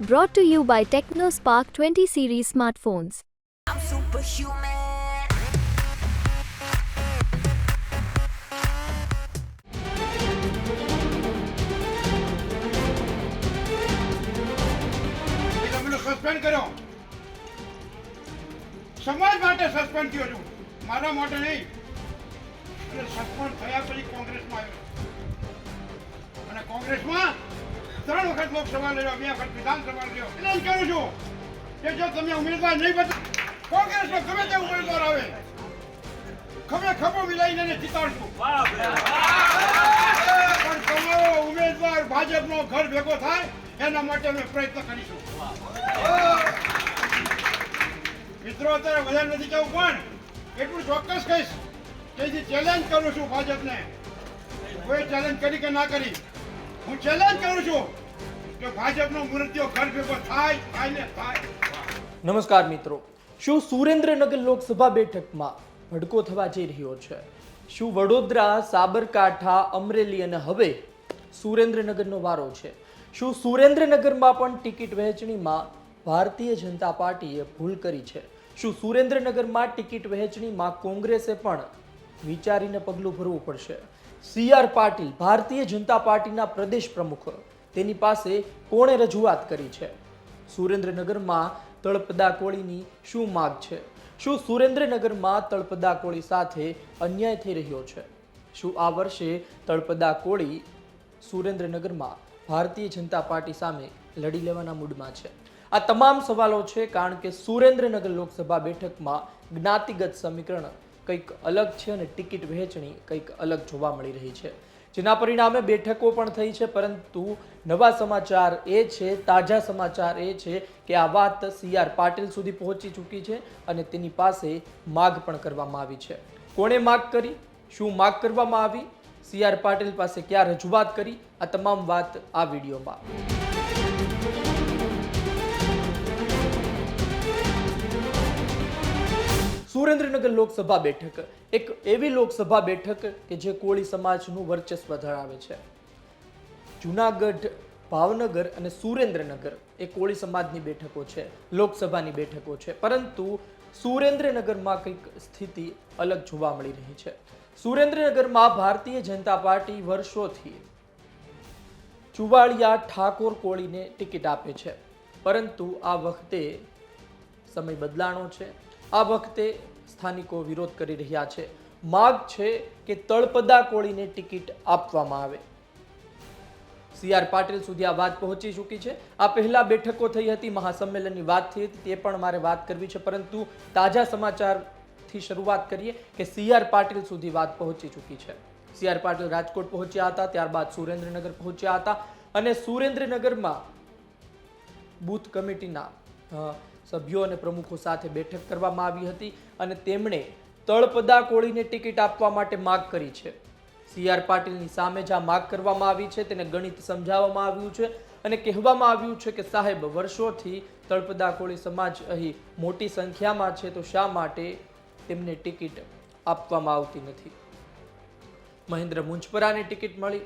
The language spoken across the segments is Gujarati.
Brought to you by TechnoSpark 20 series smartphones. I'm superhuman. એટલે મને સસ્પેન્ડ કર્યો સમાજ માટે સસ્પેન્ડ થયો છું મારા માટે નહીં એટલે સસ્પેન્ડ થયા પછી કોંગ્રેસમાં આવ્યો અને કોંગ્રેસમાં ત્રણ વખત લોકસભા લડ્યો, બે વખત વિધાનસભા લડ્યો. એલાન કરું છું કે જો તમે ઉમેદવાર નહીં બતા કોંગ્રેસમાં ગમે તે ઉમેદવાર આવે. ખભો મિલાઈને એને જીતાડશું. પણ તમારો ઉમેદવાર ભાજપનો ઘર ભેગો થાય, એના માટે અમે પ્રયત્ન કરીશું. મિત્રો, અત્યારે વધારે નથી કહેવું પણ એટલું ચોક્કસ કહીશ કે ચેલેન્જ કરું છું ભાજપને કોઈ ચેલેન્જ કરી કે ના કરી હું ચેલેન્જ કરું છું કે ભાજપનો મૃત્યુ ઘર થાય થાય ને થાય. નમસ્કાર મિત્રો. શું સુરેન્દ્રનગર લોકસભા બેઠકમાં ભડકો થવા જઈ રહ્યો છે? શું વડોદરા, સાબરકાંઠા, અમરેલી અને હવે સુરેન્દ્રનગરનો વારો છે? શું સુરેન્દ્રનગરમાં પણ ટિકિટ વહેંચણીમાં ભારતીય જનતા પાર્ટીએ ભૂલ કરી છે? શું સુરેન્દ્રનગરમાં ટિકિટ વહેંચણીમાં કોંગ્રેસે પણ વિચારીને પગલું ભરવું પડશે? સી આર પાટીલ ભારતીય જનતા પાર્ટીના પ્રદેશ પ્રમુખ. તેની પાસે કોણે રજૂઆત કરી છે? સુરેન્દ્રનગરમાં તળપદા કોળીની શું માગ છે? શું સુરેન્દ્રનગરમાં તળપદા કોળી સાથે અન્યાય થઈ રહ્યો છે? શું આ વર્ષે તળપદા કોળી સુરેન્દ્રનગરમાં ભારતીય જનતા પાર્ટી સામે લડી લેવાના મૂડમાં છે? આ તમામ સવાલો છે કારણ કે સુરેન્દ્રનગર લોકસભા બેઠકમાં જ્ઞાતિગત સમીકરણ કંઈક અલગ છે અને ટિકિટ વહેંચણી કંઈક અલગ જોવા મળી રહી છે. જેના પરિણામે બેઠકો પણ થઈ છે, પરંતુ નવા સમાચાર એ છે, તાજા સમાચાર એ છે કે આ વાત સી આર પાટીલ સુધી પહોંચી ચૂકી છે અને તેની પાસે માગ પણ કરવામાં આવી છે. કોણે માગ કરી? શું માગ કરવામાં આવી? સી આર પાટીલ પાસે ક્યાં રજૂઆત કરી? આ તમામ વાત આ વિડીયોમાં. સુરેન્દ્રનગર લોકસભા બેઠક. એક એવી લોકસભા બેઠક કે જે કોળી સમાજનું વર્ચસ્વ ધરાવે છે. જુનાગઢ, ભાવનગર અને સુરેન્દ્રનગર એ કોળી સમાજની બેઠકો છે, લોકસભાની બેઠકો છે. પરંતુ સુરેન્દ્રનગરમાં કંઈક સ્થિતિ અલગ જોવા મળી રહી છે. સુરેન્દ્રનગરમાં ભારતીય જનતા પાર્ટી વર્ષોથી ચુવાળિયા ઠાકોર કોળીને ટિકિટ આપે છે. પરંતુ આ વખતે સમય બદલાણો છે. આ વખતે સ્થાનિકો વિરોધ કરી રહ્યા છે. માગ છે કે તળપદા કોળીને ટિકિટ આપવામાં આવે. સી આર પાટીલ સુધી આ વાત પહોંચી ચૂકી છે. આ પહેલા બેઠકો થઈ હતી, મહાસંમેલનની વાત થઈ હતી, તે પણ મારે વાત કરવી છે. પરંતુ તાજા સમાચારથી શરૂઆત કરીએ કે સી આર પાટીલ સુધી વાત પહોંચી ચૂકી છે. સી આર પાટીલ રાજકોટ પહોંચ્યા હતા, ત્યારબાદ સુરેન્દ્રનગર પહોંચ્યા હતા અને સુરેન્દ્રનગરમાં બૂથ કમિટીના સભ્યો અને પ્રમુખો સાથે બેઠક કરવામાં આવી હતી અને તેમણે તળપદા કોળીને ટિકિટ આપવા માટે માગ કરી છે. સી આર પાટીલની સામે જ આ માગ કરવામાં આવી છે, તેને ગણિત સમજાવવામાં આવ્યું છે અને કહેવામાં આવ્યું છે કે સાહેબ, વર્ષોથી તળપદા કોળી સમાજ અહીં મોટી સંખ્યામાં છે, તો શા માટે તેમને ટિકિટ આપવામાં આવતી નથી? મહેન્દ્ર મુંજપરાને ટિકિટ મળી,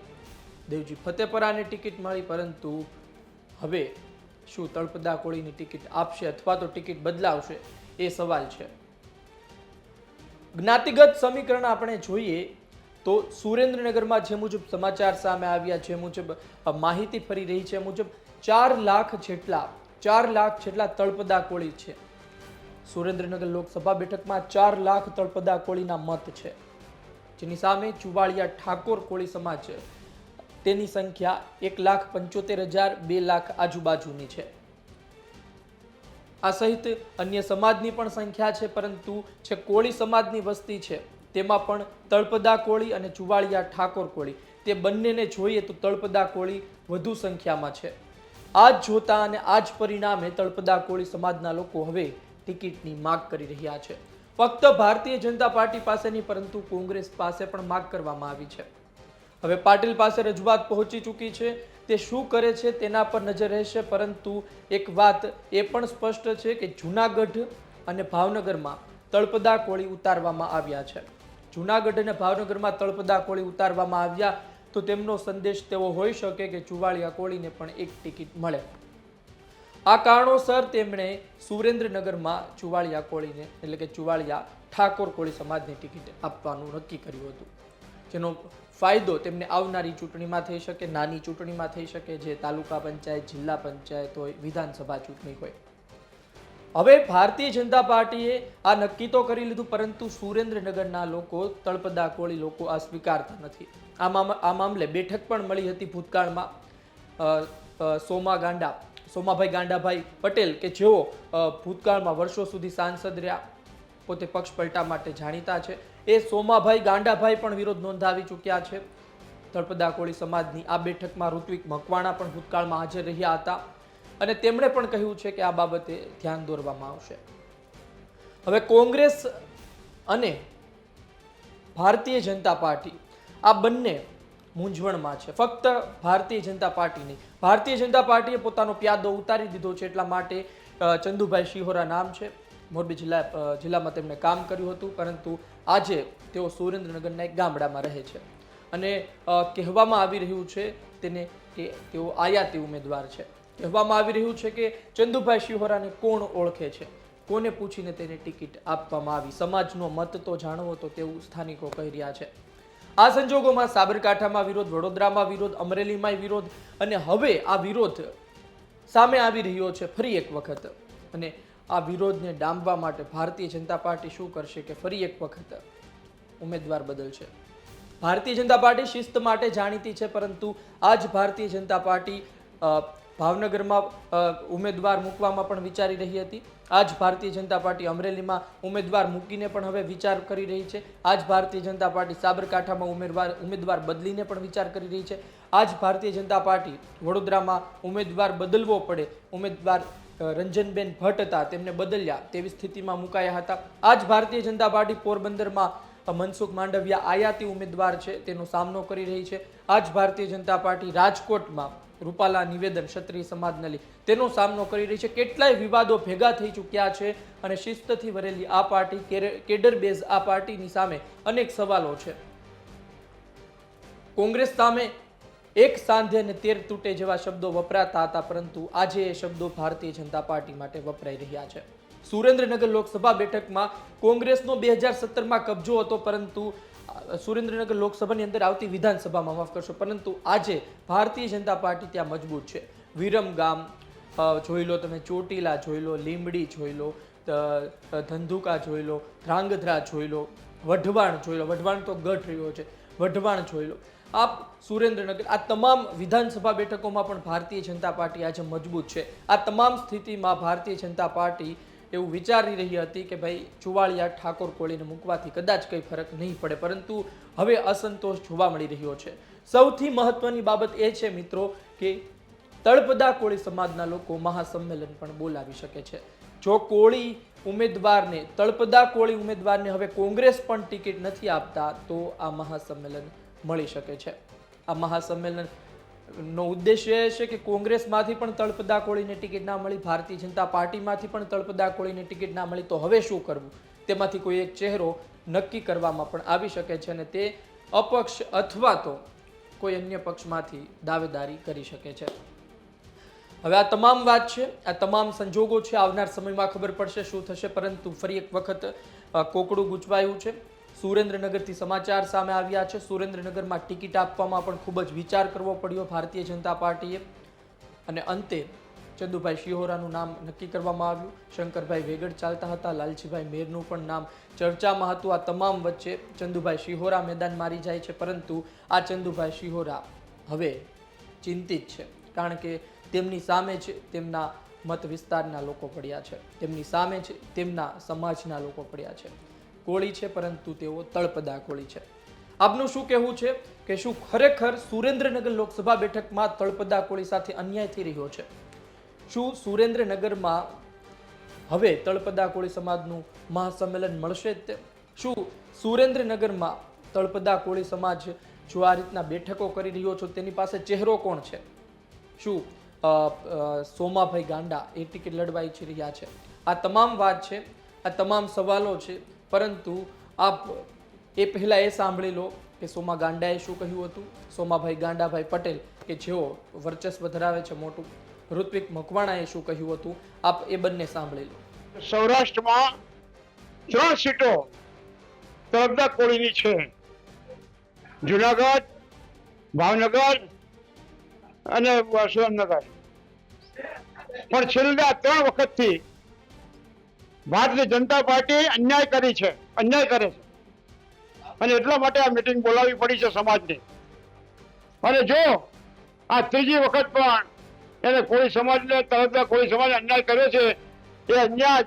દેવજી ફતેપરાને ટિકિટ મળી, પરંતુ હવે શું તળપદા કોળીની ટિકિટ આપશે અથવા તો ટિકિટ બદલાવશે એ સવાલ છે. જ્ઞાતિગત સમીકરણ આપણે જોઈએ તો સુરેન્દ્રનગરમાં જે મુજબ સમાચાર સામે આવ્યા, જે મુજબ માહિતી ફરી રહી છે મુજબ ચાર લાખ જેટલા, ચાર લાખ જેટલા તળપદા કોળી છે. સુરેન્દ્રનગર લોકસભા બેઠકમાં ચાર લાખ તળપદા કોળીના મત છે. જેની સામે ચુવાળિયા ઠાકોર કોળી સમાજ તેની સંખ્યા એક લાખ પંચોતેર હજાર બે લાખ આજુબાજુની છે. આ સહિત અન્ય સમાજની પણ સંખ્યા છે, પરંતુ જે કોળી સમાજની વસ્તી છે, તેમાં પણ તળપદા કોળી અને ચુવાળિયા ઠાકોર કોળી. તે બંનેને જોઈએ તો તળપદા કોળી વધુ સંખ્યામાં છે. આ જ જોતા અને આ જ પરિણામે તળપદા કોળી સમાજના લોકો હવે ટિકિટની માગ કરી રહ્યા છે. ફક્ત ભારતીય જનતા પાર્ટી પાસે નહીં પરંતુ કોંગ્રેસ પાસે પણ માગ કરવામાં આવી છે. હવે પાટીલ પાસે રજૂઆત પહોંચી ચૂકી છે. તે શું કરે છે તેના પર નજર રહેશે, પરંતુ એક વાત એ પણ સ્પષ્ટ છે કે જૂનાગઢ અને ભાવનગરમાં તળપદા કોળી ઉતારવામાં આવ્યા છે. જૂનાગઢ અને ભાવનગરમાં તળપદા કોળી ઉતારવામાં આવ્યા તો તેમનો સંદેશ તેવો હોઈ શકે કે ચુવાળિયા કોળીને પણ એક ટિકિટ મળે. આ કારણોસર તેમણે સુરેન્દ્રનગરમાં ચુવાળિયા કોળીને, એટલે કે ચુવાળિયા ઠાકોર કોળી સમાજની ટિકિટ આપવાનું નક્કી કર્યું હતું. જેનો ફાયદો તેમને આવનારી ચૂંટણીમાં થઈ શકે, નાની ચૂંટણીમાં થઈ શકે, જે તાલુકા પંચાયત, જિલ્લા પંચાયત હોય, વિધાનસભા ચૂંટણી હોય. હવે ભારતીય જનતા પાર્ટીએ આ નક્કી તો કરી લીધું, પરંતુ સુરેન્દ્રનગરના લોકો તળપદા કોળી લોકો આ સ્વીકારતા નથી. આ મામલે બેઠક પણ મળી હતી ભૂતકાળમાં. સોમા ગાંડા, સોમાભાઈ ગાંડાભાઈ પટેલ કે જેઓ ભૂતકાળમાં વર્ષો સુધી સાંસદ રહ્યા, પોતે પક્ષ પલટા માટે જાણીતા છે. એ સોમાભાઈ ગાંડાભાઈ પણ વિરોધ નોંધાવી ચૂક્યા છે. તળપદા કોળી સમાજની આ બેઠકમાં ઋત્વિક મકવાણા પણ ભૂતકાળમાં હાજર રહ્યા હતા અને તેમણે પણ કહ્યું છે કે આ બાબતે ધ્યાન દોરવામાં આવશે. હવે કોંગ્રેસ અને ભારતીય જનતા પાર્ટી આ બંને મૂંઝવણમાં છે. ફક્ત ભારતીય જનતા પાર્ટી નહીં, ભારતીય જનતા પાર્ટીએ પોતાનો પ્યાદો ઉતારી દીધો છે એટલા માટે ચંદુભાઈ શિહોરા નામ છે. મોરબી જિલ્લા જિલ્લામાં તેમણે કામ કર્યું હતું, પરંતુ આજે તેઓ સુરેન્દ્રનગરના એક ગામડામાં રહે છે. અને કહેવામાં આવી રહ્યું છે તેને કે તેઓ આયાતી ઉમેદવાર છે. કહેવામાં આવી રહ્યું છે કે ચંદુભાઈ શિહોરાને કોણ ઓળખે છે? કોને પૂછીને તેને ટિકિટ આપવામાં આવી? સમાજનો મત તો જાણવો તો તેવું સ્થાનિકો કહી રહ્યા છે. આ સંજોગોમાં સાબરકાંઠામાં વિરોધ, વડોદરામાં વિરોધ, અમરેલીમાં વિરોધ અને હવે આ વિરોધ સામે આવી રહ્યો છે ફરી એક વખત. અને આ વિરોધને ડામવા માટે ભારતીય જનતા પાર્ટી શું કરશે કે ફરી એક વખત ઉમેદવાર બદલશે? ભારતીય જનતા પાર્ટી શિસ્ત માટે જાણીતી છે, પરંતુ આજ ભારતીય જનતા પાર્ટી ભાવનગરમાં ઉમેદવાર મૂકવામાં પણ વિચારી રહી હતી. આજ ભારતીય જનતા પાર્ટી અમરેલીમાં ઉમેદવાર મૂકીને પણ હવે વિચાર કરી રહી છે. આજ ભારતીય જનતા પાર્ટી સાબરકાંઠામાં ઉમેદવાર ઉમેદવાર બદલીને પણ વિચાર કરી રહી છે. આજ ભારતીય જનતા પાર્ટી વડોદરામાં ઉમેદવાર બદલવો પડે. ઉમેદવાર રંજનબેન ભટ્ટ હતા, તેમને બદલ્યા. તેવી સ્થિતિમાં મુકાયા હતા. આજ ભારતીય જનતા પાર્ટી પોરબંદરમાં મનસુખ માંડવિયા આયાતી ઉમેદવાર છે, તેનો સામનો કરી રહી છે. આજ ભારતીય જનતા પાર્ટી રાજકોટમાં રૂપાલા નિવેદન ક્ષત્રિય સમાજને લઈ તેનો સામનો કરી રહી છે. કેટલાય વિવાદો ભેગા થઈ ચૂક્યા છે અને શિસ્તથી ભરેલી આ પાર્ટી કેડર બેઝ આ પાર્ટીની સામે અનેક સવાલો છે. કોંગ્રેસ સામે એક સાંધે અને તેર તૂટે જેવા શબ્દો વપરાતા હતા, પરંતુ આજે એ શબ્દો ભારતીય જનતા પાર્ટી માટે વપરાઈ રહ્યા છે. સુરેન્દ્રનગર લોકસભા બેઠકમાં કોંગ્રેસનો બે હજાર સત્તરમાં કબજો હતો, પરંતુ સુરેન્દ્રનગર લોકસભાની અંદર આવતી વિધાનસભામાં, માફ કરશો, પરંતુ આજે ભારતીય જનતા પાર્ટી ત્યાં મજબૂત છે. વિરમગામ જોઈ લો તમે, ચોટીલા જોઈ લો, લીંબડી જોઈ લો ધંધુકા જોઈ લો, ધ્રાંગધ્રા જોઈ લો, વઢવાણ જોઈ લો, વઢવાણ તો ગઢ રહ્યો છે, વઢવાણ જોઈ લો. આપ સુરેન્દ્રનગર. આ તમામ વિધાનસભા બેઠકોમાં પણ ભારતીય જનતા પાર્ટી આજે મજબૂત છે. આ તમામ સ્થિતિમાં ભારતીય જનતા પાર્ટી એવું વિચારી રહી હતી કે ભાઈ, ચુવાળિયા ઠાકોર કોળીને મૂકવાથી કદાચ કંઈ ફરક નહીં પડે, પરંતુ હવે અસંતોષ જોવા મળી રહ્યો છે. સૌથી મહત્વની બાબત એ છે મિત્રો કે તળપદા કોળી સમાજના લોકો મહાસંમેલન પણ બોલાવી શકે છે. જો કોળી ઉમેદવારને, તળપદા કોળી ઉમેદવારને હવે કોંગ્રેસ પણ ટિકિટ નથી આપતા, તો આ મહાસંમેલન મળી શકે છે. આ મહાસંમેલન નો ઉદ્દેશ્ય એ છે કે કોંગ્રેસમાંથી પણ તળપદા કોળીને ટિકિટ ના મળી, ભારતીય જનતા પાર્ટીમાંથી પણ તળપદા કોળીને ટિકિટ ના મળી, તો હવે શું કરવું? તેમાંથી કોઈ એક ચહેરો નક્કી કરવામાં પણ આવી શકે છે અને તે અપક્ષ અથવા તો કોઈ અન્ય પક્ષમાંથી દાવેદારી કરી શકે છે. હવે આ તમામ વાત છે, આ તમામ સંજોગો છે, આવનાર સમયમાં ખબર પડશે શું થશે, પરંતુ ફરી એક વખત કોકડું ગૂંચવાયું છે. સુરેન્દ્રનગરથી સમાચાર સામે આવ્યા છે. સુરેન્દ્રનગરમાં ટિકિટ આપવામાં પણ ખૂબ જ વિચાર કરવો પડ્યો ભારતીય જનતા પાર્ટીએ. અને અંતે ચંદુભાઈ શિહોરાનું નામ નક્કી કરવામાં આવ્યું. શંકરભાઈ વેગડ ચાલતા હતા. લાલજીભાઈ મેરનું પણ નામ ચર્ચામાં હતું. આ તમામ વચ્ચે ચંદુભાઈ શિહોરા મેદાન મારી જાય છે. પરંતુ આ ચંદુભાઈ શિહોરા હવે ચિંતિત છે. કારણ કે તેમની સામે છે તેમના મત વિસ્તારના લોકો પડ્યા છે. તેમની સામે છે તેમના સમાજના લોકો પડ્યા છે. કોળી છે, પરંતુ તેઓ તળપદા કોળી છે. આપનું શું કહેવું છે કે શું ખરેખર સુરેન્દ્રનગર લોકસભા બેઠકમાં તળપદા કોળી સાથે અન્યાય થઈ રહ્યો છે? શું સુરેન્દ્રનગરમાં હવે તળપદા કોળી સમાજનું મહાસંમેલન મળશે શું સુરેન્દ્રનગરમાં તળપદા કોળી સમાજ જો આ રીતના બેઠકો કરી રહ્યો છો, તેની પાસે ચહેરો કોણ છે? શું સોમાભાઈ ગાંડા એ ટિકિટ લડવા ઈચ્છી રહ્યા છે? આ તમામ વાત છે, આ તમામ સવાલો છે પરંતુ આપ એ પહેલાં એ સાંભળી લો કે સોમા ગાંડાએ શું કહ્યું હતું? સોમાભાઈ ગાંડાભાઈ પટેલ કે જેઓ વર્ચસ્વ ધરાવે છે મોટું. ઋત્વિક મકવાણાએ શું કહ્યું હતું? આપ એ બંને સાંભળી લો. સૌરાષ્ટ્રમાં ત્રણ સીટો તરફદા કોળીની છે. જુનાગઢ, ભાવનગર અને સુરેન્દ્રનગર. પણ છેલ્લા ત્રણ વખતથી ભારતીય જનતા પાર્ટી અન્યાય કરી છે, અન્યાય કરે છે. અને એટલા માટે આ મિટિંગ બોલાવવી પડી છે સમાજની. અને જો આ ત્રીજી વખત પણ એને કોઈ સમાજને, તરફના કોઈ સમાજ અન્યાય કર્યો છે, એ અન્યાય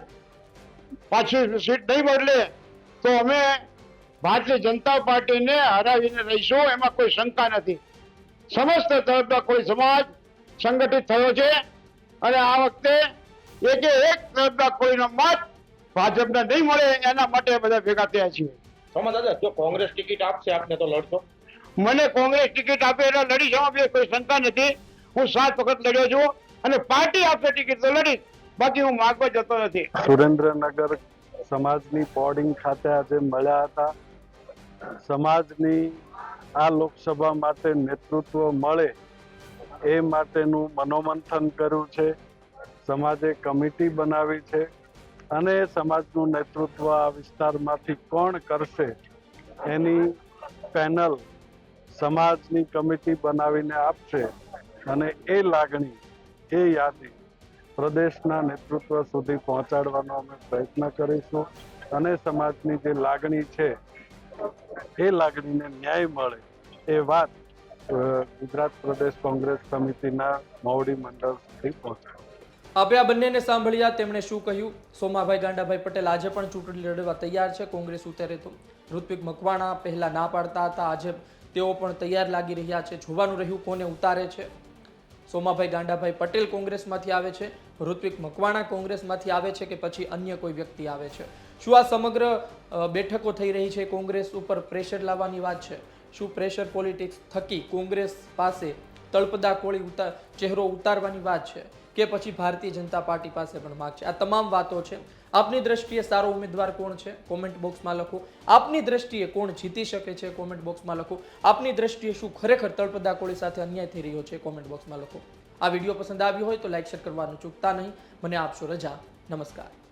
પાછી સીટ નહીં બદલે તો અમે ભારતીય જનતા પાર્ટીને હરાવીને રહીશું, એમાં કોઈ શંકા નથી. સમસ્ત તરફદા કોઈ સમાજ સંગઠિત થયો છે. અને આ વખતે એકે એક કોઈનો મત ભાજપને નહીં મળે એના માટે બધા ભેગા થયા છીએ. સોમા દાદા જો કોંગ્રેસ ટિકિટ આપશે આપને તો લડશો? મને કોંગ્રેસ ટિકિટ આપે એટલે લડી જવા બે કોઈ શંકા નથી. હું સાત વખત લડ્યો છું અને પાર્ટી આપશે ટિકિટ તો લડીશ. બાકી હું માગવા જતો નથી. સુરેન્દ્રનગર સમાજની બોર્ડિંગ ખાતે આજે મળ્યા હતા. સમાજની આ લોકસભા માટે નેતૃત્વ મળે એ માટેનું મનોમંથન કર્યું છે. સમાજે કમિટી બનાવી છે અને સમાજનું નેતૃત્વ આ વિસ્તારમાંથી કોણ કરશે એની પેનલ સમાજની કમિટી બનાવીને આપશે અને એ લાગણી, એ યાદી પ્રદેશના નેતૃત્વ સુધી પહોંચાડવાનો અમે પ્રયત્ન કરીશું અને સમાજની જે લાગણી છે, એ લાગણીને ન્યાય મળે એ વાત ગુજરાત પ્રદેશ કોંગ્રેસ સમિતિના મોવડી મંડળ સુધી પહોંચાડે આપણે આ બંનેને સાંભળ્યા તેમણે શું કહ્યું? સોમાભાઈ ગાંડાભાઈ પટેલ આજે પણ ચૂંટણી લડવા તૈયાર છે. કોંગ્રેસ ઉતરે તો ઋત્વિક મકવાણા પહેલાં ના પાડતા હતા. આજે તેઓ પણ તૈયાર લાગી રહ્યા છે. જોવાનું રહ્યું કોને ઉતારે છે. સોમાભાઈ ગાંડાભાઈ પટેલ કોંગ્રેસમાંથી આવે છે. ઋત્વિક મકવાણા કોંગ્રેસમાંથી આવે છે કે પછી અન્ય કોઈ વ્યક્તિ આવે છે? શું આ સમગ્ર બેઠકો થઈ રહી છે? કોંગ્રેસ ઉપર પ્રેશર લાવવાની વાત છે. શું પ્રેશર પોલિટિક્સ થકી કોંગ્રેસ પાસે તળપદા કોળી ઉતાર ચહેરો ઉતારવાની વાત છે? કે પછી ભારતીય જનતા પાર્ટી પાસે પણ માગ છે. આ તમામ વાતો છે. આપની દ્રષ્ટિએ સારો ઉમેદવાર કોણ છે? કોમેન્ટ બોક્સમાં લખો. આપની દ્રષ્ટિએ કોણ જીતી શકે છે? કોમેન્ટ બોક્સમાં લખો. આપની દ્રષ્ટિએ શું ખરેખર તળપદા કોળી સાથે અન્યાય થઈ રહ્યો છે? કોમેન્ટ બોક્સમાં લખો. આ વીડિયો પસંદ આવ્યો હોય તો લાઇક શેર કરવાનું ચૂકતા નહીં. મને આપશો રજા. નમસ્કાર.